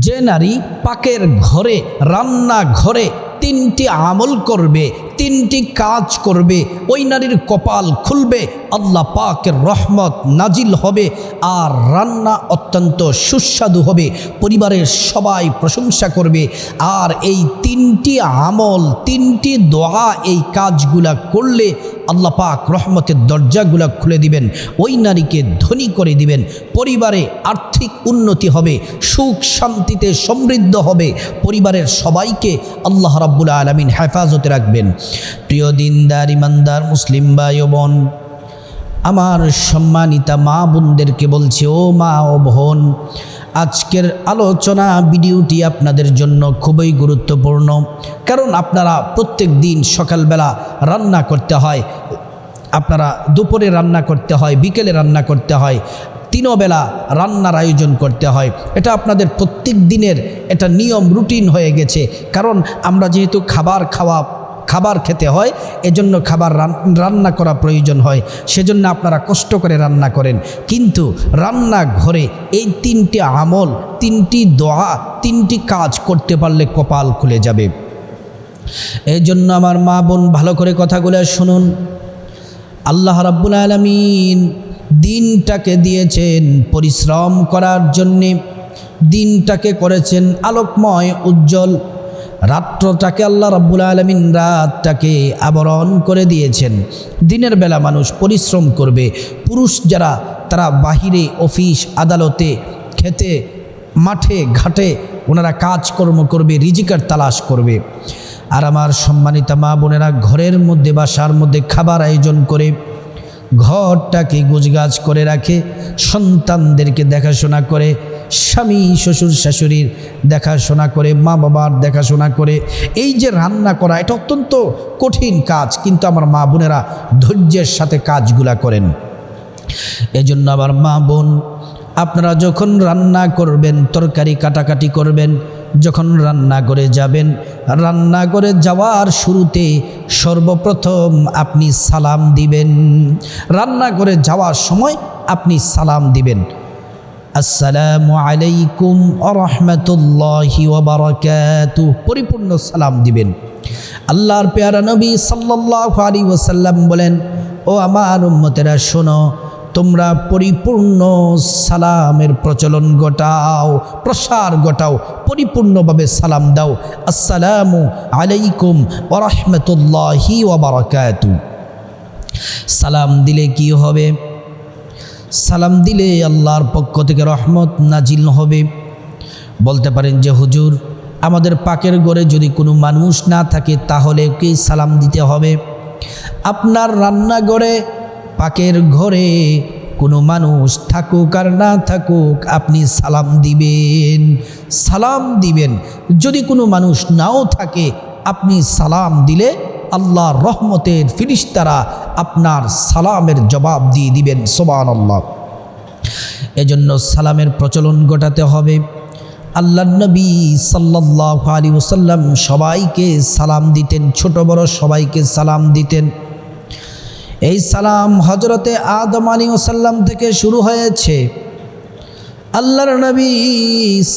যে নারী পাকের ঘরে রান্না ঘরে তিনটি আমল করবে, তিনটি কাজ করবে, ওই নারীর কপাল খুলবে আল্লাহ পাকের রহমত নাজিল হবে আর রান্না অত্যন্ত সুস্বাদু হবে। পরিবারের সবাই প্রশংসা করবে। আর এই তিনটি আমল, তিনটি দোয়া এই কাজগুলা করলে আল্লাহ পাক রহমতের দরজাগুলা খুলে দিবেন, ওই নারীকে ধনী করে দিবেন। পরিবারে আর্থিক উন্নতি হবে, সুখ শান্তিতে সমৃদ্ধ হবে। পরিবারের সবাইকে আল্লাহ রাব্বুল আলমিন হেফাজতে রাখবেন। প্রিয় দিনদার, ইমানদার, মুসলিম ভাই বোন আমার সম্মানিতা মা বোনদেরকে বলছি, ও মা ও বোন, আজকের আলোচনা, ভিডিওটি আপনাদের জন্য খুবই গুরুত্বপূর্ণ। কারণ আপনারা প্রত্যেক দিন সকালবেলা রান্না করতে হয়, আপনারা দুপুরে রান্না করতে হয়, বিকেলে রান্না করতে হয় তিনও বেলা রান্নার আয়োজন করতে হয়। এটা আপনাদের প্রত্যেক দিনের এটা নিয়ম, রুটিন হয়ে গেছে। কারণ আমরা যেহেতু খাবার খাওয়া খাবার খেতে হয়, এজন্য খাবার রান্না করা প্রয়োজন হয়। সেজন্য আপনারা কষ্ট করে রান্না করেন। কিন্তু রান্না ঘরে এই তিনটি আমল, তিনটি দোয়া, তিনটি কাজ করতে পারলে কপাল খুলে যাবে। এই জন্য আমার মা বোন ভালো করে কথাগুলো শুনুন। আল্লাহ রাব্বুল আলমিন দিনটাকে দিয়েছেন পরিশ্রম করার জন্যে। দিনটাকে করেছেন আলোকময়, উজ্জ্বল রাত্রটাকে আল্লাহ রাব্বুল আলমিন রাতটাকে আবরণ করে দিয়েছেন। দিনের বেলা মানুষ পরিশ্রম করবে। পুরুষ যারা, তারা বাহিরে অফিস, আদালতে, খেতে, মাঠে, ঘাটে, ওনারা কাজকর্ম করবে, রিজিকার তালাশ করবে। আর আমার সম্মানিতা মা বোনেরা ঘরের মধ্যে, বাসার মধ্যে খাবার আয়োজন করে ঘরটাকে গুজগাছ করে রাখে, সন্তানদেরকে দেখাশোনা করে, স্বামী, শ্বশুর, শাশুড়ির দেখাশোনা করে, মা বাবার দেখাশোনা করে। এই যে রান্না করা, এটা অত্যন্ত কঠিন কাজ, কিন্তু আমার মা বোনেরা ধৈর্যের সাথে কাজগুলা করেন। এজন্য আমার মা বোন, আপনারা যখন রান্না করবেন, তরকারি কাটাকাটি করবেন যখন রান্না করে যাবেন, রান্না করে যাওয়ার শুরুতে সর্বপ্রথম আপনি সালাম দিবেন। রান্না করে যাওয়ার সময় আপনি সালাম দিবেন। আসসালামু আলাইকুম আরহামতুল্লাহি ওবারাকাতু পরিপূর্ণ সালাম দিবেন। আল্লাহর পেয়ারা নবী সাল্লাল্লাহু আলাইহি ওয়াসাল্লাম বলেন, ও আমার উম্মতেরা, শোনো তোমরা পরিপূর্ণ সালামের প্রচলন ঘটাও, প্রসার ঘটাও, পরিপূর্ণভাবে সালাম দাও। আসসালামু আলাইকুম ওরহমতুল্লাহি ওবরাকাতু সালাম দিলে কি হবে? সালাম দিলে আল্লাহর পক্ষ থেকে রহমত নাজিল হবে। বলতে পারেন যে, হুজুর, আমাদের পাকের ঘরে যদি কোনো মানুষ না থাকে তাহলে কি সালাম দিতে হবে? আপনার রান্নাঘরে পাকের ঘরে কোনো মানুষ থাকুক আর না থাকুক, আপনি সালাম দিবেন। সালাম দিবেন। যদি কোনো মানুষ নাও থাকে, আপনি সালাম দিলে আল্লাহর রহমতের ফিরিস্তারা আপনার সালামের জবাব দিয়ে দিবেন সোবান আল্লাহ এজন্য সালামের প্রচলন ঘটাতে হবে। আল্লাহ নবী সাল্লাহ আলী ওসাল্লাম সবাইকে সালাম দিতেন, ছোট বড় সবাইকে সালাম দিতেন। এই সালাম হজরতে আদম আলী ওসাল্লাম থেকে শুরু হয়েছে। আল্লাহর নবী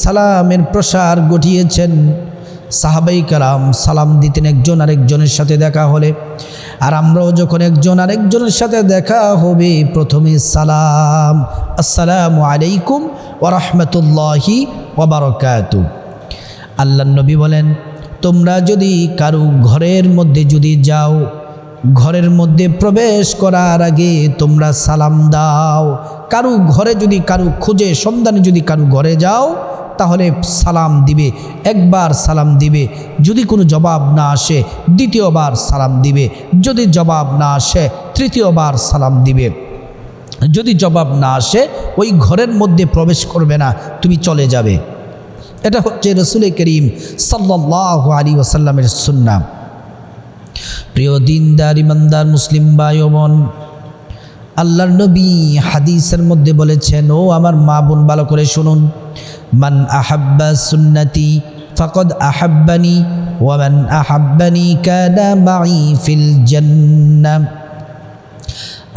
সালামের প্রসার ঘটিয়েছেন। সাহাবাই কালাম সালাম দিতেন একজন আরেকজনের সাথে দেখা হলে। আর আমরাও যখন একজন আরেকজনের সাথে দেখা হবে, প্রথমে সালাম, আসসালামু আলাইকুম ওরহমতুল্লাহি ওবরকাতু আল্লাহ নবী বলেন, তোমরা যদি কারও ঘরের মধ্যে যদি যাও ঘরের মধ্যে প্রবেশ করার আগে তোমরা সালাম দাও। কারু ঘরে যদি কারু খুঁজে, সন্ধানে যদি কারু ঘরে যাও, তাহলে সালাম দিবে, একবার সালাম দিবে। যদি কোনো জবাব না আসে, দ্বিতীয়বার সালাম দিবে। যদি জবাব না আসে, তৃতীয়বার সালাম দিবে। যদি জবাব না আসে, ওই ঘরের মধ্যে প্রবেশ করবে না, তুমি চলে যাবে। এটা হচ্ছে রসুল করিম সাল্লাহ আলী ওসাল্লামের সুন্নাম প্রিয় দিনদার, ইমানদার, মুসলিম ভাই বোন আল্লাহর নবী হাদিসের মধ্যে বলেছেন, ও আমার মা বোন ভালো করে শুনুন। মান আহাব্বা সুন্নতি ফকদ আহাব্বানি ওয়ামান আহাব্বানি কানা ফিল জান্নাম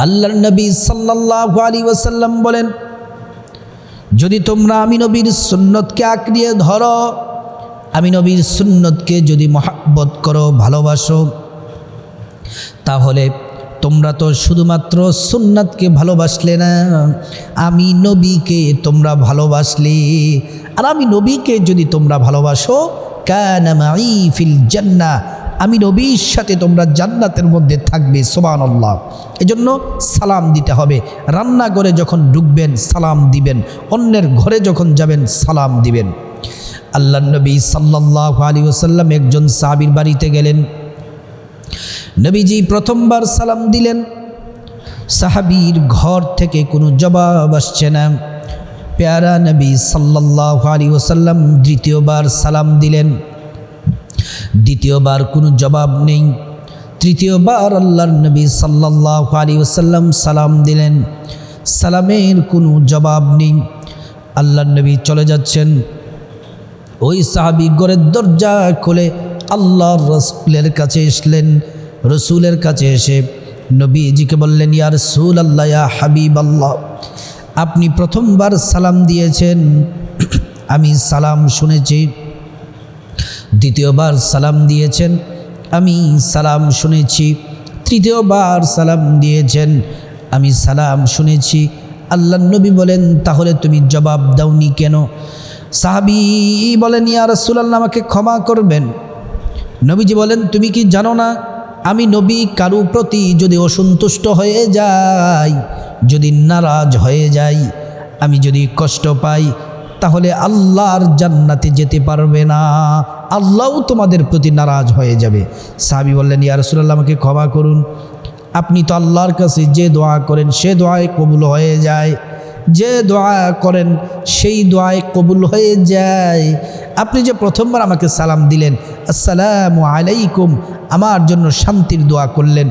আল্লাহর নবী সাল্লাল্লাহু আলাইহি ওয়াসাল্লাম বলেন, যদি তোমরা আমি নবীর সুন্নতকে আঁকড়িয়ে ধরো, আমি নবীর সুন্নতকে যদি মহাব্বত করো, ভালোবাসো তাহলে তোমরা তো শুধুমাত্র সুন্নাতকে ভালোবাসলে না, আমি নবীকে তোমরা ভালোবাসলে। আর আমি নবীকে যদি তোমরা ভালোবাসো কানামাই ফিল জান্না আমি নবীর সাথে তোমরা জান্নাতের মধ্যে থাকবে সোবান আল্লাহ এজন্য সালাম দিতে হবে। রান্নাঘরে যখন ঢুকবেন, সালাম দিবেন। অন্যের ঘরে যখন যাবেন, সালাম দিবেন। আল্লাহ নবী সাল্লাহ আলী ওসাল্লাম একজন সাবির বাড়িতে গেলেন। নবীজি প্রথমবার সালাম দিলেন। সাহাবির ঘর থেকে কোনো জবাব আসছে না। পেয়ারা নবী সাল্লাহ আলী ওসাল্লাম দ্বিতীয়বার সালাম দিলেন। দ্বিতীয়বার কোনো জবাব নেই। তৃতীয়বার আল্লাহর নবী সাল্লাহ আলী ওসাল্লাম সালাম দিলেন। সালামের কোনো জবাব নেই। আল্লাহর নবী চলে যাচ্ছেন। ওই সাহাবি ঘরের দরজা খুলে আল্লাহর রসুলের কাছে এসলেন। রসুলের কাছে এসে নবীজিকে বললেন, ইয়া রসুল আল্লাহ ইয়া হাবিব আল্লাহ আপনি প্রথমবার সালাম দিয়েছেন। আমি সালাম শুনেছি, দ্বিতীয়বার সালাম দিয়েছেন। আমি সালাম শুনেছি, তৃতীয়বার সালাম দিয়েছেন। আমি সালাম শুনেছি। আল্লাহ নবী বলেন, তাহলে তুমি জবাব দাওনি কেন? সাহাবি বলেন, ইয়া রসুল আল্লাহ আমাকে ক্ষমা করবেন। নবীজি বলেন, তুমি কি জানো না আমি নবী কারু প্রতি যদি অসন্তুষ্ট হয়ে যাই, যদি নারাজ হয়ে যাই, আমি যদি কষ্ট পাই, তাহলে আল্লাহর জান্নাতে যেতে পারবে না। আল্লাহও তোমাদের প্রতি নারাজ হয়ে যাবে। সাহাবি বললেন, ইয়া রসুল্লাহ আমাকে ক্ষমা করুন। আপনি তো আল্লাহর কাছে যে দোয়া করেন, সে দোয়ায় কবুল হয়ে যায়। যে দোয়া করেন, সেই দোয়ায় কবুল হয়ে যায়। আপনি যে প্রথমবার আমাকে সালাম দিলেন আসসালামু আলাইকুম, আমার জন্য শান্তির দোয়া করলেন।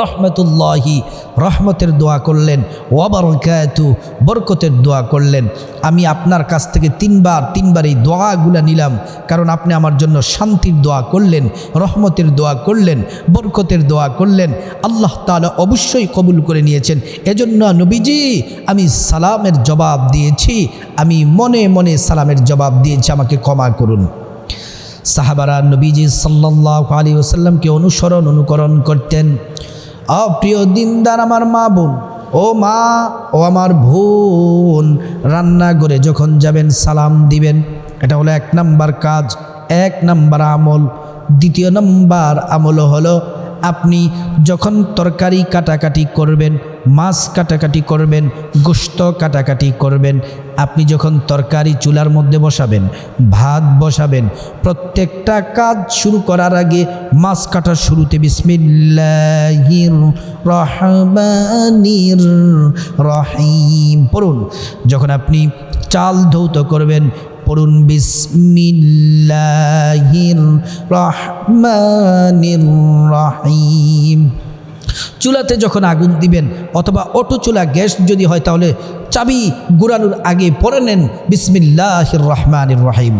রহমতুল্লাহি, রহমতের দোয়া করলেন। ওয়াবারকাতু বরকতের দোয়া করলেন। আমি আপনার কাছ থেকে তিনবার তিনবার এই দোয়াগুলো নিলাম, কারণ আপনি আমার জন্য শান্তির দোয়া করলেন, রহমতের দোয়া করলেন, বরকতের দোয়া করলেন। আল্লাহ তালা অবশ্যই কবুল করে নিয়েছেন। এজন্য নবীজি, আমি সালামের জবাব দিয়েছি। আমি মনে মনে সালামের জবাব দিয়েছি, আমাকে ক্ষমা করুন। সাহাবারা নবীজি সাল্লাহ আলী ওসাল্লামকে অনুসরণ, অনুকরণ করতেন। অপ্রিয় দিনদার আমার মা বোন, ও মা, ও আমার বোন রান্নাঘরে যখন যাবেন সালাম দিবেন। এটা হলো এক নাম্বার কাজ, এক নাম্বার আমল। দ্বিতীয় নাম্বার আমল হলো আপনি যখন তরকারি কাটাকাটি করবেন, মাছ কাটাকাটি করবেন গোস্ত কাটাকাটি করবেন আপনি যখন তরকারি চুলার মধ্যে বসাবেন, ভাত বসাবেন, প্রত্যেকটা কাজ শুরু করার আগে মাছ কাটার শুরুতে বিসমিল্লাহির রহমানির রহিম পড়ুন। যখন আপনি চাল ধৌত করবেন, পড়ুন বিসমিল্লাহির রহমানির রহিম। চুলাতে যখন আগুন দিবেন অথবা অটো চুলা, গ্যাস যদি হয়, তাহলে চাবি গুড়ানোর আগে পরে নেন। বিসমিল্লাহির রহমানির রহিম।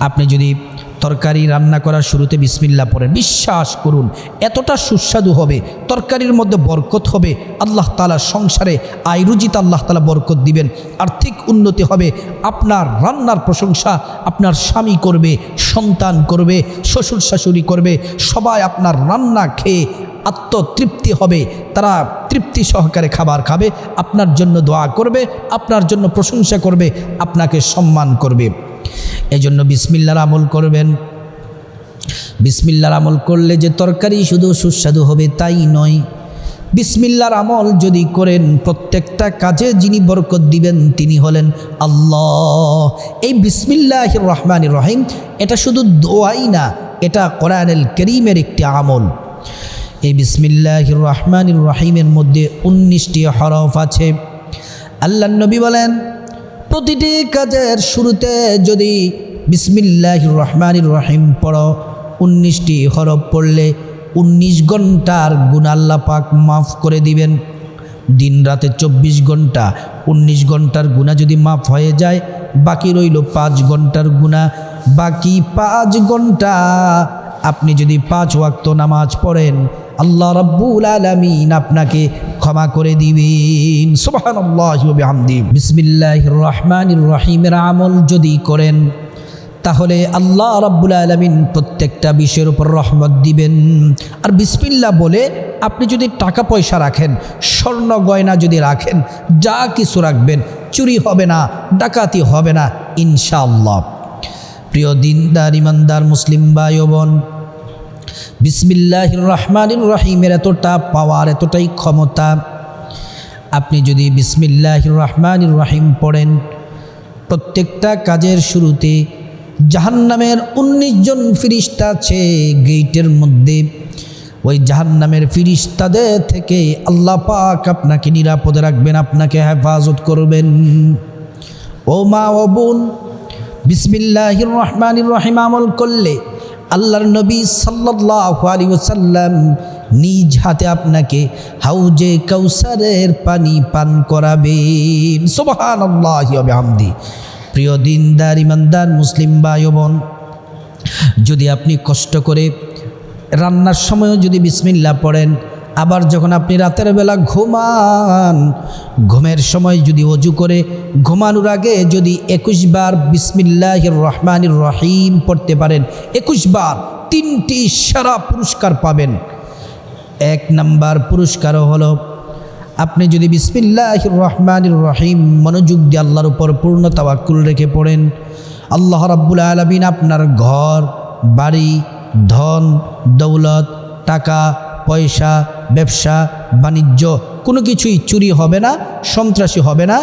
আপনি যদি তরকারি রান্না করার শুরুতে বিসমিল্লা পড়েন, বিশ্বাস করুন, এতটা সুস্বাদু হবে, তরকারির মধ্যে বরকত হবে, আল্লাহ তালা সংসারে আয়রুজিত আল্লাহ তালা বরকত দিবেন, আর্থিক উন্নতি হবে, আপনার রান্নার প্রশংসা আপনার স্বামী করবে, সন্তান করবে, শ্বশুর শাশুড়ি করবে, সবাই আপনার রান্না খেয়ে আত্মতৃপ্তি হবে, তারা তৃপ্তি সহকারে খাবার খাবে, আপনার জন্য দোয়া করবে, আপনার জন্য প্রশংসা করবে, আপনাকে সম্মান করবে। এজন্য বিসমিল্লার আমল করবেন। বিসমিল্লার আমল করলে যে তরকারি শুধু সুস্বাদু হবে তাই নয়। বিসমিল্লার আমল যদি করেন, প্রত্যেকটা কাজে যিনি বরকত দিবেন, তিনি হলেন আল্লাহ। এই বিসমিল্লাহ রহমান রহিম, এটা শুধু দোয়াই না, এটা কোরআনুল করিমের একটি আমল। এই বিসমিল্লাহ রহমান রাহিমের মধ্যে উনিশটি হরফ আছে। আল্লাহ নবী বলেন, প্রতিটি কাজের শুরুতে যদি বিসমিল্লাহ রহমান রহিম পড়ো, উনিশটি হরফ পড়লে উনিশ ঘণ্টার গুণ আল্লাহ পাক মাফ করে দিবেন। দিন রাতে চব্বিশ ঘণ্টা, উনিশ ঘণ্টার গুণা যদি মাফ হয়ে যায়, বাকি রইল পাঁচ ঘণ্টার গুণা বাকি পাঁচ ঘণ্টা আপনি যদি পাঁচ ওয়াক্ত নামাজ পড়েন, আল্লাহ রব্বুল আলমিন আপনাকে ক্ষমা করে দিবেন। সুবাহানি রহমান রহিমের আমল যদি করেন, তাহলে আল্লাহ রাব্বুল আলমিন প্রত্যেকটা বিষয়ের উপর রহমত দিবেন। আর বিসমিল্লা বলে আপনি যদি টাকা পয়সা রাখেন, স্বর্ণ গয়না যদি রাখেন, যা কিছু রাখবেন, চুরি হবে না, ডাকাতি হবে না, ইনশাআল্লাহ। প্রিয় দিনদার, ইমানদার, মুসলিম ভাই ও বোন বিসমিল্লাহ রহমানির রহিমের এতটা পাওয়ার, এতটাই ক্ষমতা। আপনি যদি বিসমিল্লাহ রহমানির রহিম পড়েন, প্রত্যেকটা কাজের শুরুতে জাহান্নামের উনিশ জন ফিরিস্তা আছে গেইটের মধ্যে। ওই জাহান্নামের ফিরিস্তাদের থেকে আল্লাহ পাক আপনাকে নিরাপদে রাখবেন, আপনাকে হেফাজত করবেন। ও মা ও বোন বিসমিল্লাহ রহমান রহিম আমল করলে আল্লাহর নবী সাল্লাহ আলী ওসাল্লাম নিজ হাতে আপনাকে হাউজে কৌসারের পানি পান করাবেন। সোবাহান আল্লাহ আমদি প্রিয় দিনদার, ইমানদার, মুসলিম বা বোন যদি আপনি কষ্ট করে রান্নার সময়ও যদি বিসমিল্লা পড়েন আবার যখন আপনি রাতের বেলা ঘুমান, ঘুমের সময় যদি অজু করে, ঘুমানোর আগে যদি একুশ বার বিসমিল্লাহ রহমানির রহিম পড়তে পারেন, একুশ বার তিনটি সারা পুরস্কার পাবেন। এক নাম্বার পুরস্কারও হলো, আপনি যদি বিসমিল্লাহ রহমানির রহিম মনোযোগ দিয়ে আল্লাহর উপর পূর্ণ তাওয়াক্কুল রেখে পড়েন, আল্লাহ রাব্বুল আলমিন আপনার ঘর, বাড়ি, ধন, দৌলত, টাকা পয়সা, ব্যবসা, বাণিজ্য, কোনো কিছুই চুরি হবে না, সন্ত্রাসী হবে না,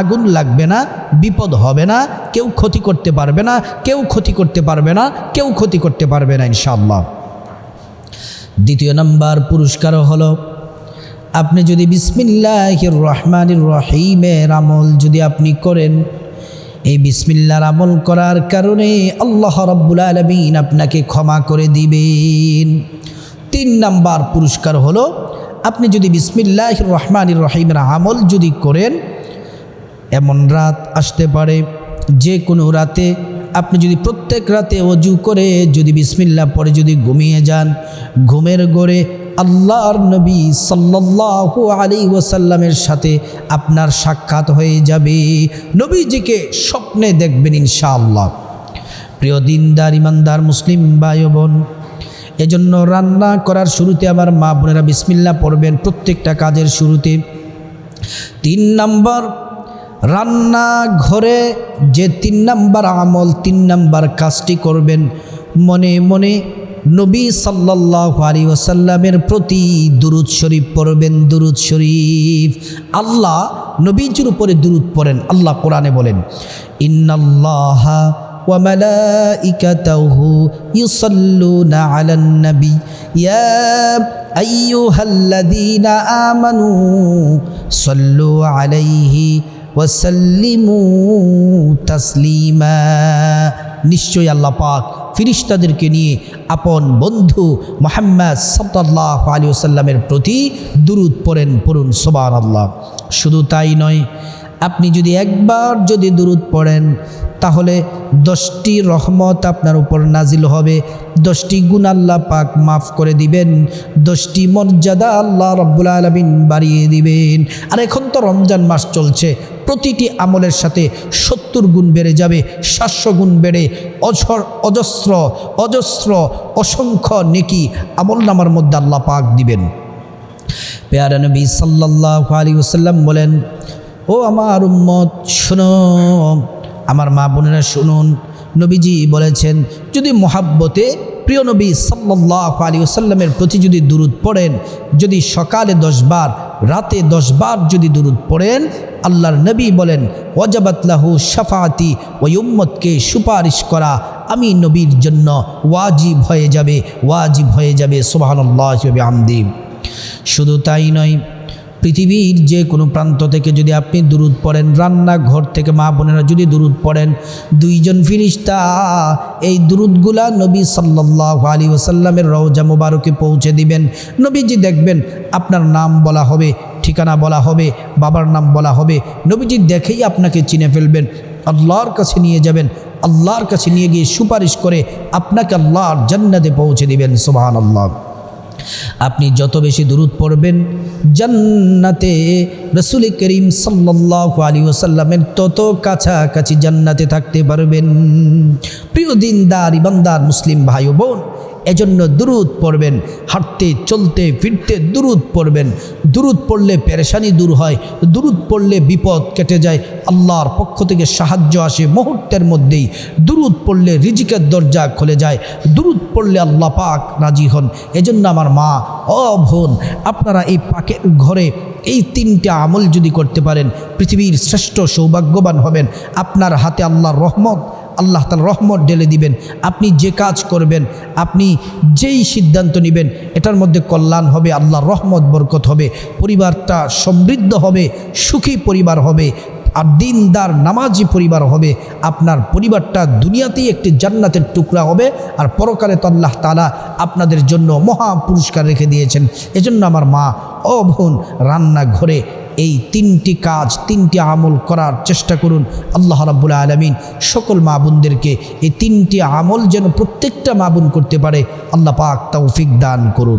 আগুন লাগবে না, বিপদ হবে না, কেউ ক্ষতি করতে পারবে না, কেউ ক্ষতি করতে পারবে না, কেউ ক্ষতি করতে পারবে না, ইনশাআল্লাহ। দ্বিতীয় নাম্বার পুরস্কারও হলো, আপনি যদি বিসমিল্লাহ রহমানির রহিমের আমল যদি আপনি করেন, এই বিসমিল্লার আমল করার কারণে আল্লাহ রব্বুল আলমিন আপনাকে ক্ষমা করে দিবেন। তিন নাম্বার পুরস্কার হলো, আপনি যদি বিসমিল্লাহ রহমান রহিমের আমল যদি করেন, এমন রাত আসতে পারে, যে কোনো রাতে আপনি যদি প্রত্যেক রাতে অজু করে যদি বিসমিল্লা পরে যদি ঘুমিয়ে যান, ঘুমের গড়ে আল্লাহর নবী সাল্লাল্লাহু আলী ওসাল্লামের সাথে আপনার সাক্ষাৎ হয়ে যাবে। নবীজিকে স্বপ্নে দেখবেন ইনশাআল্লাহ। প্রিয় দিনদার, ইমানদার, মুসলিম ভাই বোন এজন্য রান্না করার শুরুতে আমার মা বোনেরা বিসমিল্লা পড়বেন প্রত্যেকটা কাজের শুরুতে। তিন নম্বর, রান্না ঘরে যে তিন নাম্বার আমল, তিন নাম্বার কাজটি করবেন, মনে মনে নবী সাল্লাহ আলী ওসাল্লামের প্রতি দুরুদ শরীফ পড়বেন, দুরুদ শরীফ। আল্লাহ নবীজির উপরে দুরুদ পড়েন, আল্লাহ কোরআনে বলেন, ইন্নাল্লাহ وملائكته يصلون على النبي يا أيها الذين آمنوا صلوا عليه وسلموا تسليما নিশ্চয়ই আল্লাহ পাক ফিরিস্তাদেরকে নিয়ে আপন বন্ধু মোহাম্মদ সাল্লাহ আলী সাল্লামের প্রতি দুরুদ পড়েন পড়ুন সোবান আল্লাহ শুধু তাই নয় আপনি যদি একবার যদি দুরুদ পড়েন তাহলে দশটি রহমত আপনার উপর নাজিল হবে। দশটি গুণ আল্লাহ পাক মাফ করে দিবেন। দশটি মর্যাদা আল্লাহ রব্বুল আলমিন বাড়িয়ে দিবেন। আর এখন তো রমজান মাস চলছে। প্রতিটি আমলের সাথে সত্তর গুণ বেড়ে যাবে, সাতশো গুণ বেড়ে। অঝর, অজস্র অজস্র, অসংখ্য নেকি আমল নামার মধ্যে আল্লাহ পাক দিবেন। পেয়ারা নবী সাল্লাহ আলী ওসাল্লাম বলেন, ও আমার উম্মত, শোনো আমার মা বোনেরা শুনুন, নবীজি বলেছেন, যদি মহাব্বতে প্রিয় নবী সাল্লাহ আলী ওসাল্লামের প্রতি যদি দুরুদ পড়েন, যদি সকালে দশবার রাতে দশবার যদি দুরুদ পড়েন, আল্লাহর নবী বলেন ওয়াজাবাতলাহু শাফাতি ওই উম্মতকে সুপারিশ করা আমি নবীর জন্য ওয়াজিব হয়ে যাবে, ওয়াজিব হয়ে যাবে সোবাহান্লাহ আমদিব শুধু তাই নয় পৃথিবীর যে কোনো প্রান্ত থেকে যদি আপনি দূরত পড়েন, রান্নাঘর থেকে মা বোনেরা যদি দূরত পড়েন, দুইজন ফিরিস্তা এই দুরুদগুলা নবী সাল্লাহ আলী ওসাল্লামের রওজা মুবারকে পৌঁছে দিবেন। নবীজি দেখবেন আপনার নাম বলা হবে, ঠিকানা বলা হবে, বাবার নাম বলা হবে। নবীজি দেখেই আপনাকে চিনে ফেলবেন, আল্লাহর কাছে নিয়ে যাবেন, আল্লাহর কাছে নিয়ে গিয়ে সুপারিশ করে আপনাকে আল্লাহর জান্নাতে পৌঁছে দিবেন সুবাহ আল্লাহ আপনি যত বেশি দূরত পড়বেন, জান্নাতে রসুল করিম সাল্লাহ আলী ওসাল্লামের তত কাছাকাছি জান্নাতে থাকতে পারবেন। প্রিয় দিনদার ইবন্দার মুসলিম ভাই বোন এজন্য দুরুদ পড়বেন, হাঁটতে, চলতে, ফিরতে দুরুদ পড়বেন। দুরুদ পড়লে পেরেশানি দূর হয়, দুরুদ পড়লে বিপদ কেটে যায়, আল্লাহর পক্ষ থেকে সাহায্য আসে মুহূর্তের মধ্যেই। দুরুদ পড়লে রিজিকের দরজা খুলে যায়, দুরুদ পড়লে আল্লাহ পাক রাজি হন। এজন্য আমার মা বোন, আপনারা এই পাকের ঘরে এই তিনটা আমল যদি করতে পারেন, পৃথিবীর শ্রেষ্ঠ সৌভাগ্যবান হবেন। আপনার হাতে আল্লাহর রহমত আল্লাহ তাল রহমত ঢেলে দিবেন, আপনি যে কাজ করবেন, আপনি যেই সিদ্ধান্ত নেবেন, এটার মধ্যে কল্যাণ হবে আল্লাহ রহমত, বরকত হবে, পরিবারটা সমৃদ্ধ হবে, সুখী পরিবার হবে, আর দিনদার, নামাজি পরিবার হবে, আপনার পরিবারটা দুনিয়াতেই একটি জান্নাতের টুকরা হবে, আর পরকালে তো আল্লাহ তালা আপনাদের জন্য মহা পুরস্কার রেখে দিয়েছেন। এজন্য আমার মা, ও বোন, রান্নাঘরে এই তিনটি কাজ, তিনটি আমল করার চেষ্টা করুন আল্লাহ রাব্বুল আলমিন। সকল মা বোনদেরকে এই তিনটি আমল যেন প্রত্যেকটা মা বোন করতে পারে, আল্লাহ পাক তৌফিক দান করুন।